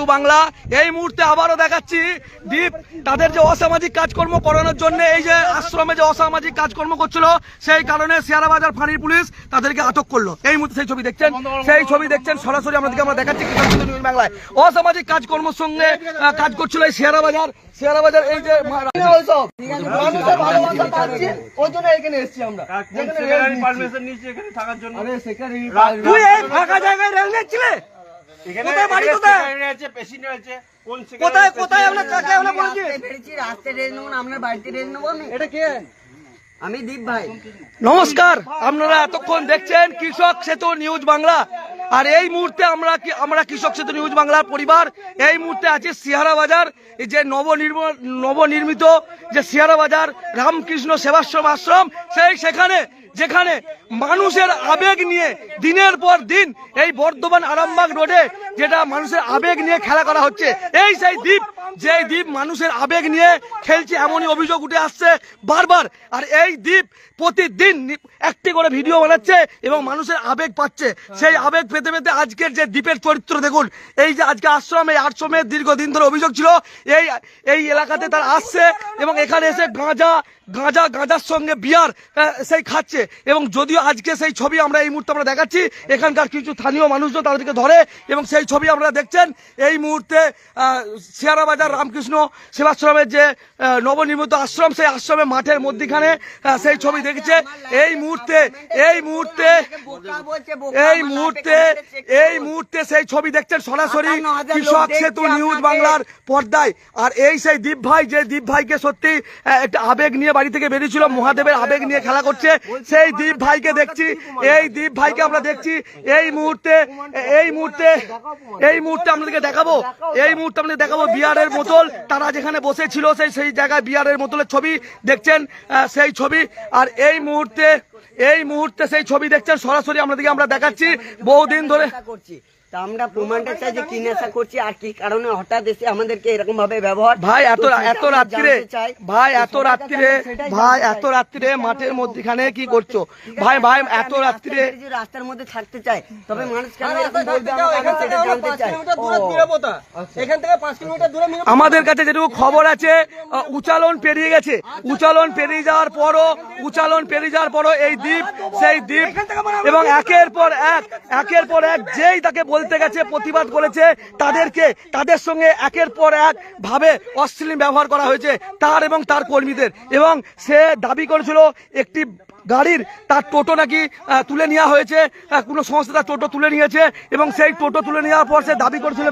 সেতু বাংলা এই মুহূর্তে আবারও দেখাচ্ছি দীপ তাদের যে অসামাজিক কাজকর্ম করানোর জন্য এই যে আশ্রমে যে অসামাজিক কাজকর্ম করছিল সেই কারণে শেয়ারাবাজার ফাঁড়ির পুলিশ তাদেরকে আটক করল। এই মুহূর্তে সেই ছবি দেখছেন সেই ছবি দেখছেন সরাসরি আমাদেরকে আমরা দেখাচ্ছি বাংলায়। অসামাজিক কাজকর্মের সঙ্গে কাজ করছিল এই শেয়ারাবাজার শেয়ারাবাজার এই যে মানুষের ভালোবাসা পাচ্ছি ওই জন্য এখানে এসেছি আমরা। যেখানে রেল দিচ্ছি। পারমিশন নিয়েছি এখানে থাকার জন্য। আরে সেখানে তুই এই ফাঁকা জায়গায় রেল নিচ্ছিলে এখানে কোথায় বাড়ি কোথায়? secretary আছে পেশেন্ট আছে কোন secretary কোথায় কোথায় patient কাকে আমরা বলেছি? বেরিয়েছি রাস্তায় রেল নেব আপনার বাড়িতে রেল নেব আমি। এটা কে? আমি দীপ ভাই। নমস্কার আপনারা এতক্ষণ দেখছেন কৃষক সেতু নিউজ বাংলা। আর এই মুহূর্তে আমরা কি- আমরা কৃষক সেতু নিউজ বাংলার পরিবার। এই মুহূর্তে আছে সিহারা বাজার এই যে নবনির্ম নবনির্মিত যে সিহারা বাজার রামকৃষ্ণ সেবাশ্রম আশ্রম সেই সেখানে যেখানে মানুষের আবেগ নিয়ে দিনের পর দিন এই বর্ধমান আরামবাগ রোডে যেটা মানুষের আবেগ নিয়ে খেলা করা হচ্ছে, এই সেই দ্বীপ যে দ্বীপ মানুষের আবেগ নিয়ে খেলছে, এমনই অভিযোগ উঠে আসছে বারবার। আর এই দ্বীপ প্রতিদিন একটি করে ভিডিও বানাচ্ছে এবং মানুষের আবেগ পাচ্ছে। সেই আবেগ পেতে পেতে আজকের যে দ্বীপের চরিত্র, দেখুন, এই যে আজকে আশ্রম এই আশ্রমের দীর্ঘদিন ধরে অভিযোগ ছিল, এই এই এলাকাতে তারা আসছে এবং এখানে এসে গাঁজা গাঁজা, গাঁজার সঙ্গে বিয়ার সেই খাচ্ছে। এবং যদিও আজকে সেই ছবি আমরা এই মুহূর্তে আমরা দেখাচ্ছি, এখানকার কিছু স্থানীয় মানুষজন তাদেরকে ধরে এবং সেই ছবি আপনারা দেখছেন। এই মুহূর্তে শিয়ারা বাজার রামকৃষ্ণ সেবাশ্রমের যে নবনির্মিত আশ্রম সেই আশ্রমের মাঠের মধ্যিখানে সেই ছবি দেখেছে। এই মুহূর্তে এই মুহূর্তে এই মুহূর্তে এই মুহূর্তে সেই ছবি দেখছেন সরাসরি কৃষক সেতু নিউজ বাংলার পর্দায়। আর এই সেই দীপ ভাই যে দীপ ভাইকে সত্যি একটা আবেগ নিয়ে বাড়ি থেকে বেরিয়েছিল মহাদেবের আবেগ নিয়ে খেলা করছে সেই দীপ ভাইকে দেখছি এই দীপ ভাইকে আমরা দেখছি এই মুহূর্তে এই মুহূর্তে এই মুহূর্তে আপনাদেরকে দেখাবো এই মুহূর্তে আপনাদের দেখাবো বিয়ারের বোতল, তারা যেখানে বসেছিল সেই সেই জায়গায় বিয়ারের বোতলের ছবি দেখছেন সেই ছবি। আর এই মুহূর্তে এই মুহূর্তে সেই ছবি দেখছেন, সরাসরি আপনাদেরকে আমরা দেখাচ্ছি। বহুদিন ধরে তা আমরা প্রমাণটা চাই যে কি নেশা করছি আর কি কারণে হঠাৎ এসে আমাদেরকে এরকম ভাবে ব্যবহার ভাই এত এত রাত্রিরে ভাই এত রাত্রিরে ভাই এত রাত্রিরে মাঠের মধ্যখানে কি করছ? ভাই ভাই এত রাত্রিরে বেরিয়েছি, রাস্তার মধ্যে থাকতে চাই তবে মানুষ কেন এরকম বলবে? যাও, আমাকে এখান আমি থেকে সেটা জানতে চাই। কিলোমিটার দূরে ও। নিরাপত্তা। এখান থেকে পাঁচ কিলোমিটার দূরে আমাদের কাছে যেটুকু খবর আছে উচালন পেরিয়ে গেছে। উচালন পেরিয়ে যাওয়ার পরও উচালন পেরিয়ে যাওয়ার পরও এই দ্বীপ সেই দ্বীপ এবং একের পর এক একের পর এক যেই তাকে বলতে গেছে, প্রতিবাদ করেছে, তাদেরকে, তাদের সঙ্গে একের পর এক ভাবে অশ্লীল ব্যবহার করা হয়েছে, তার এবং তার কর্মীদের। এবং সে দাবি করেছিল, একটি গাড়ির তার টোটো নাকি তুলে নেওয়া হয়েছে কোনো সংস্থা তার টোটো তুলে নিয়েছে, এবং সেই টোটো তুলে নেওয়ার পর সে দাবি করেছিল